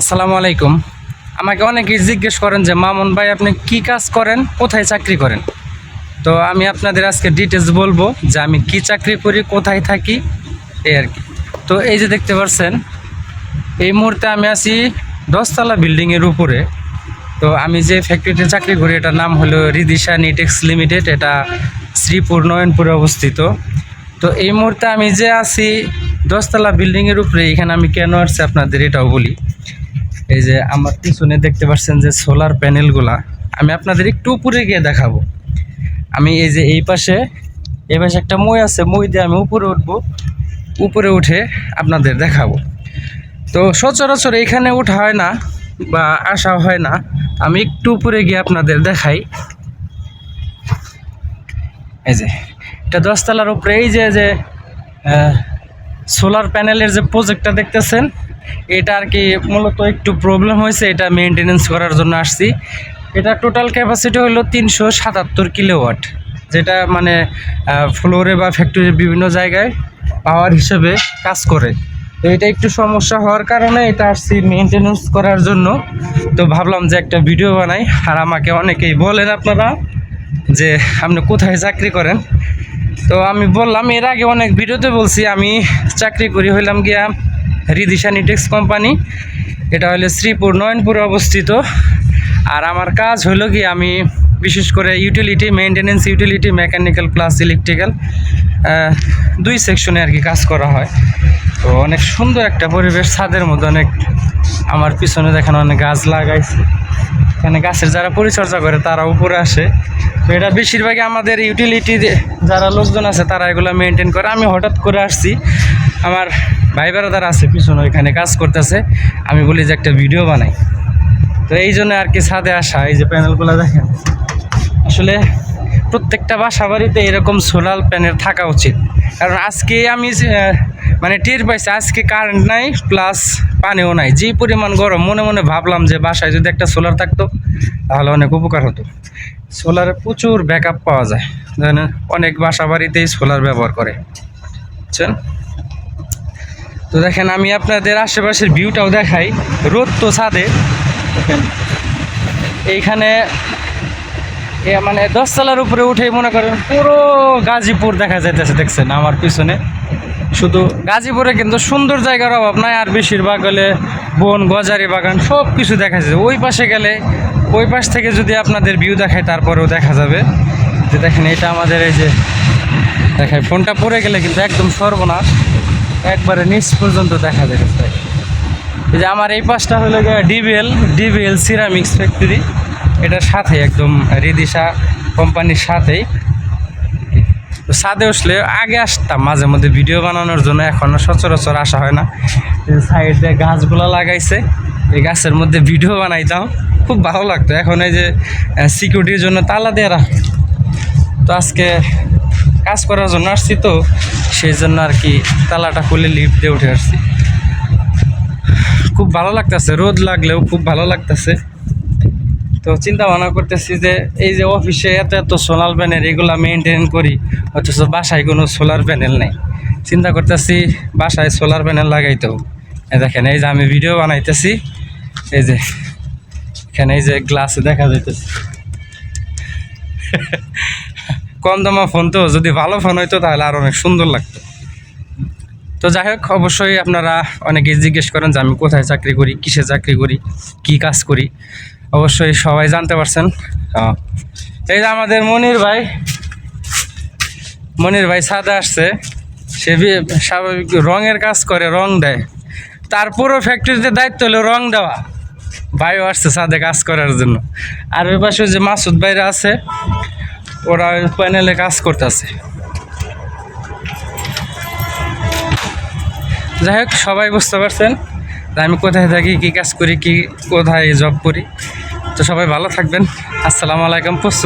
আসসালামু আলাইকুম। আমাকে অনেকেই জিজ্ঞেস করেন যে, মামুন ভাই, আপনি কি কাজ করেন? কোথায় চাকরি করেন? তো আমি আপনাদের আজকে ডিটেলস বলব যে আমি কি চাকরি করি, কোথায় থাকি এই আর কি। তো এই যে দেখতে পাচ্ছেন, এই মুহূর্তে আমি আছি দশতলা বিল্ডিংয়ের উপরে। তো আমি যে ফ্যাক্টরিতে চাকরি করি, এটার নাম হলো রিদিশা নিটেক্স লিমিটেড। এটা শ্রীপুর, নয়নপুরে অবস্থিত। তো এই মুহূর্তে আমি যে আছি দশতলা বিল্ডিংয়ের উপরে, এখানে আমি কেন আসছি আপনাদের এটাও বলি। এই যে আমার পিছনে দেখতে পাচ্ছেন যে সোলার প্যানেলগুলা আমি আপনাদের একটু উপরে গিয়ে দেখাবো। আমি এই যে এই পাশে এই পাশে একটা মই আছে, মই দিয়ে আমি উপরে উঠবো, উপরে উঠে আপনাদের দেখাবো। তো সচরাচর এখানে ওঠা হয় না বা আসা হয় না, আমি একটু উপরে গিয়ে আপনাদের দেখাই। এই যে, এটা দশতলার উপরে, এই যে যে সোলার প্যানেলের যে প্রজেক্টটা দেখতেছেন, এটা আর কি মূলত একটু প্রবলেম হয়েছে, এটা মেনটেনেন্স করার জন্য আসছি। এটা টোটাল ক্যাপাসিটি হলো তিনশো সাতাত্তর কিলোওয়াট যেটা মানে ফ্লোরে বা ফ্যাক্টরির বিভিন্ন জায়গায় পাওয়ার হিসেবে কাজ করে। তো এটা একটু সমস্যা হওয়ার কারণে এটা আসছি মেনটেনেন্স করার জন্য। তো ভাবলাম যে একটা ভিডিও বানাই। আর আমাকে অনেকেই বলেন আপনারা যে, আপনি কোথায় চাকরি করেন? তো আমি বললাম, এর আগে অনেক ভিডিওতে বলছি, আমি চাকরি করি হইলাম গিয়া রিদিশা নিটেক্স কোম্পানি এটা হলো শ্রীপুর নয়নপুরে অবস্থিত। আর আমার কাজ হলো কি আমি বিশেষ করে utility maintenance utility mechanical plus electrical দুই সেকশনে আর কি কাজ করা হয়। তো অনেক সুন্দর একটা পরিবেশ, ছাদের মধ্যে অনেক, আমার পিছনে দেখেন অনেক গাছ লাগাইছে। এখানে গাছের যারা পরিচর্যা করে, তারা উপরে আসে। তো এটা বেশিরভাগই আমাদের ইউটিলিটি যারা লোকজন আছে, তারা এগুলো মেনটেন করে। আমি হঠাৎ করে আসছি, আমার ভাই বেড়াদার আছে পিছনে, ওইখানে কাজ করতেছে। আমি বলি যে একটা ভিডিও বানাই। তো এই জন্য আর কি ছাদে আসা, এই যে প্যানেলগুলো দেখেন। আসলে প্রত্যেকটা বাসা বাড়িতে এরকম সোলার প্যানেল থাকা উচিত। কারণ আজকে আমি মানে টের পাইছি, আজকে কারেন্ট নাই প্লাস পানিও নাই। যে পরিমাণ গরম, মনে মনে ভাবলাম যে বাসায় যদি একটা সোলার থাকতো, তাহলে অনেক উপকার হতো। সোলারে প্রচুর ব্যাকআপ পাওয়া যায়। অনেক বাসা বাড়িতেই সোলার ব্যবহার করে। বুঝছেন? তো দেখেন, আমি আপনাদের আশেপাশের ভিউটাও দেখাই। রোদ তো ছাদে। দেখেন, এইখানে এ মানে দশতলার উপরে উঠে মনে করেন পুরো গাজীপুর দেখা যাইতেছে, দেখছেন আমার পিছনে। শুধু গাজীপুরে কিন্তু সুন্দর জায়গার অভাব নাই, আর বেশিরভাগ হলে বন, গজারি বাগান সব কিছু দেখা যায় ওই পাশে গেলে, ওই পাশ থেকে যদি আপনাদের ভিউ দেখায়, তারপরেও দেখা যাবে। যে দেখেন, এটা আমাদের এই যে দেখায় ফোনটা পড়ে গেলে কিন্তু একদম সর্বনাশ। একবারে নিচ পর্যন্ত দেখা যায় এই যে আমার এই পাশটা হলো ডিবিএল ডিবিএল সিরামিক্স ফ্যাক্টরি এটার সাথে একদম রিদিশা কোম্পানির সাথেই। তো ছাদে উঠলে আগে আসতাম, মাঝে মধ্যে ভিডিও বানানোর জন্য, এখন সচরাচর আসা হয় না। সাইডে গাছগুলো লাগাইছে, এই গাছের মধ্যে ভিডিও বানাইতাম, খুব ভালো লাগতো। এখন এই যে সিকিউরিটির জন্য তালা রাখে, তো আজকে কাজ করার জন্য আসছি তো, সেই জন্য আর কি তালাটা খুলে লিফট দিয়ে উঠে আসছি। খুব ভালো লাগতেছে, রোদ লাগলেও খুব ভালো লাগতেছে। তো চিন্তা ভাবনা করতেছি যে এই যে অফিসে এত এত সোলার প্যানেল এগুলা মেনটেন করি, অথচ বাসায় কোনো সোলার প্যানেল নেই। চিন্তা করতেছি, বাসায় সোলার প্যানেল লাগাইতে দেখেন, এই যে আমি ভিডিও বানাইতেছি, এই যে, এখানে এই যে গ্লাসে দেখা যাইতেছে। কম দামা ফোন তো, যদি ভালো ফোন হইতো তাহলে আর অনেক সুন্দর লাগতো। তো যাই হোক, অবশ্যই আপনারা অনেকেই জিজ্ঞেস করেন যে আমি কোথায় চাকরি করি, কিসে চাকরি করি, কি কাজ করি। অবশ্যই সবাই জানতে পারছেন। এই যে আমাদের মনির ভাই মনির ভাই সাদা আসছে। সে স্বাভাবিক রঙের কাজ করে, রং দেয়। তার পুরো ফ্যাক্টরিতে দায়িত্ব হলো রং দেওয়া। ভাইও আসছে সাদে কাজ করার জন্য। আর ওই পাশে যে মাসুদ ভাইরা আছে, ওরা প্যানেলে কাজ করতেছে। যাই হোক, সবাই বুঝতে পারছেন আমি কোথায় থাকি, কী কাজ করি, কি, কোথায় জব করি। তো সবাই ভালো থাকবেন। আসসালামু আলাইকুম প্রচুর